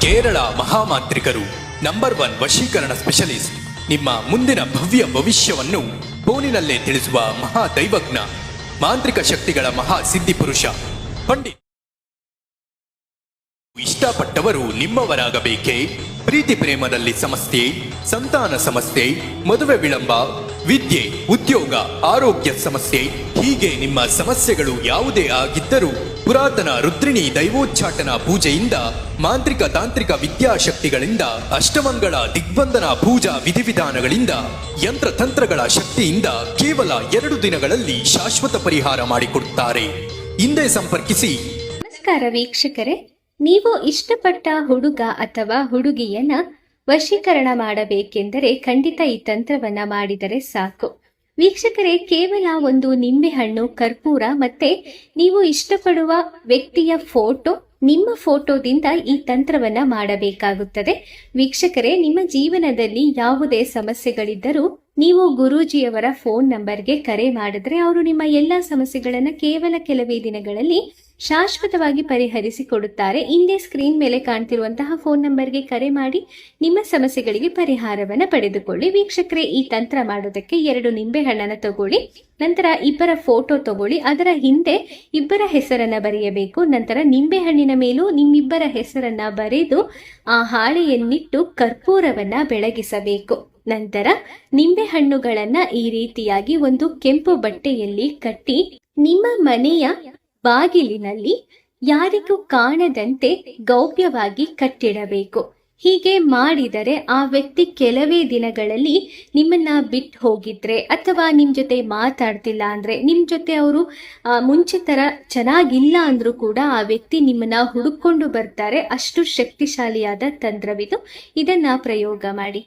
ಕೇರಳ ಮಹಾಮಾಂತ್ರಿಕರು number one ವಶೀಕರಣ specialist. ನಿಮ್ಮ ಮುಂದಿನ ಭವ್ಯ ಭವಿಷ್ಯವನ್ನು ಫೋನಿನಲ್ಲೇ ತಿಳಿಸುವ ಮಹಾ ದೈವಜ್ಞ ಮಾಂತ್ರಿಕ ಶಕ್ತಿಗಳ ಮಹಾ ಸಿದ್ಧಿ ಪುರುಷ ಪಂಡಿತ್. ಇಷ್ಟಪಟ್ಟವರು ನಿಮ್ಮವರಾಗಬೇಕೇ? ಪ್ರೀತಿ ಪ್ರೇಮದಲ್ಲಿ ಸಮಸ್ಯೆ, ಸಂತಾನ ಸಮಸ್ಯೆ, ಮದುವೆ ವಿಳಂಬ, ವಿದ್ಯೆ, ಉದ್ಯೋಗ, ಆರೋಗ್ಯ ಸಮಸ್ಯೆ ಹೀಗೆ ನಿಮ್ಮ ಸಮಸ್ಯೆಗಳು ಯಾವುದೇ ಆಗಿದ್ದರೂ ಪುರಾತನ ರುದ್ರಿಣಿ ದೈವೋಚ್ಚಾಟನ ಪೂಜೆಯಿಂದ, ಮಾಂತ್ರಿಕ ತಾಂತ್ರಿಕ ವಿದ್ಯಾಶಕ್ತಿಗಳಿಂದ, ಅಷ್ಟಮಂಗಳ ದಿಗ್ಬಂಧನ ಪೂಜಾ ವಿಧಿವಿಧಾನಗಳಿಂದ, ಯಂತ್ರತಂತ್ರಗಳ ಶಕ್ತಿಯಿಂದ ಕೇವಲ ಎರಡು ದಿನಗಳಲ್ಲಿ ಶಾಶ್ವತ ಪರಿಹಾರ ಮಾಡಿಕೊಡುತ್ತಾರೆ. ಹಿಂದೆ ಸಂಪರ್ಕಿಸಿ. ನಮಸ್ಕಾರ ವೀಕ್ಷಕರೇ. ನೀವು ಇಷ್ಟಪಟ್ಟ ಹುಡುಗ ಅಥವಾ ಹುಡುಗಿಯನ್ನ ವಶೀಕರಣ ಮಾಡಬೇಕೆಂದರೆ ಖಂಡಿತ ಈ ತಂತ್ರವನ್ನ ಮಾಡಿದರೆ ಸಾಕು. ವೀಕ್ಷಕರೇ, ಕೇವಲ ಒಂದು ನಿಂಬೆಹಣ್ಣು, ಕರ್ಪೂರ ಮತ್ತೆ ನೀವು ಇಷ್ಟಪಡುವ ವ್ಯಕ್ತಿಯ ಫೋಟೋ, ನಿಮ್ಮ ಫೋಟೋದಿಂದ ಈ ತಂತ್ರವನ್ನ ಮಾಡಬೇಕಾಗುತ್ತದೆ. ವೀಕ್ಷಕರೇ, ನಿಮ್ಮ ಜೀವನದಲ್ಲಿ ಯಾವುದೇ ಸಮಸ್ಯೆಗಳಿದ್ದರೂ ನೀವು ಗುರೂಜಿಯವರ ಫೋನ್ ನಂಬರ್ಗೆ ಕರೆ ಮಾಡಿದ್ರೆ, ಅವರು ನಿಮ್ಮ ಎಲ್ಲಾ ಸಮಸ್ಯೆಗಳನ್ನ ಕೇವಲ ಕೆಲವೇ ದಿನಗಳಲ್ಲಿ ಶಾಶ್ವತವಾಗಿ ಪರಿಹರಿಸಿ ಕೊಡುತ್ತಾರೆ. ಹಿಂದೆ ಸ್ಕ್ರೀನ್ ಮೇಲೆ ಕಾಣ್ತಿರುವಂತಹ ಫೋನ್ ನಂಬರ್ಗೆ ಕರೆ ಮಾಡಿ ನಿಮ್ಮ ಸಮಸ್ಯೆಗಳಿಗೆ ಪರಿಹಾರವನ್ನು ಪಡೆದುಕೊಳ್ಳಿ. ವೀಕ್ಷಕರೇ, ಈ ತಂತ್ರ ಮಾಡೋದಕ್ಕೆ ಎರಡು ನಿಂಬೆ ಹಣ್ಣನ್ನ ತಗೊಳ್ಳಿ. ನಂತರ ಇಬ್ಬರ ಫೋಟೋ ತಗೊಳ್ಳಿ. ಅದರ ಹಿಂದೆ ಇಬ್ಬರ ಹೆಸರನ್ನ ಬರೆಯಬೇಕು. ನಂತರ ನಿಂಬೆ ಹಣ್ಣಿನ ಮೇಲೂ ನಿಮ್ಮಿಬ್ಬರ ಹೆಸರನ್ನ ಬರೆದು ಆ ಹಾಳೆಯನ್ನಿಟ್ಟು ಕರ್ಪೂರವನ್ನ ಬೆಳಗಿಸಬೇಕು. ನಂತರ ನಿಂಬೆ ಹಣ್ಣುಗಳನ್ನ ಈ ರೀತಿಯಾಗಿ ಒಂದು ಕೆಂಪು ಬಟ್ಟೆಯಲ್ಲಿ ಕಟ್ಟಿ ನಿಮ್ಮ ಮನೆಯ ಬಾಗಿಲಿನಲ್ಲಿ ಯಾರಿಗೂ ಕಾಣದಂತೆ ಗೌಪ್ಯವಾಗಿ ಕಟ್ಟಿಡಬೇಕು. ಹೀಗೆ ಮಾಡಿದರೆ ಆ ವ್ಯಕ್ತಿ ಕೆಲವೇ ದಿನಗಳಲ್ಲಿ ನಿಮ್ಮನ್ನ ಬಿಟ್ಟು ಹೋಗಿದ್ರೆ ಅಥವಾ ನಿಮ್ಮ ಜೊತೆ ಮಾತಾಡ್ತಿಲ್ಲ ಅಂದ್ರೆ ನಿಮ್ಮ ಜೊತೆ ಅವರು ಮುಂಚೆ ತರ ಚೆನ್ನಾಗಿಲ್ಲ ಅಂದ್ರೂ ಕೂಡ ಆ ವ್ಯಕ್ತಿ ನಿಮ್ಮನ್ನ ಹುಡುಕೊಂಡು ಬರ್ತಾರೆ. ಅಷ್ಟು ಶಕ್ತಿಶಾಲಿಯಾದ ತಂತ್ರವಿದು. ಇದನ್ನ ಪ್ರಯೋಗ ಮಾಡಿ.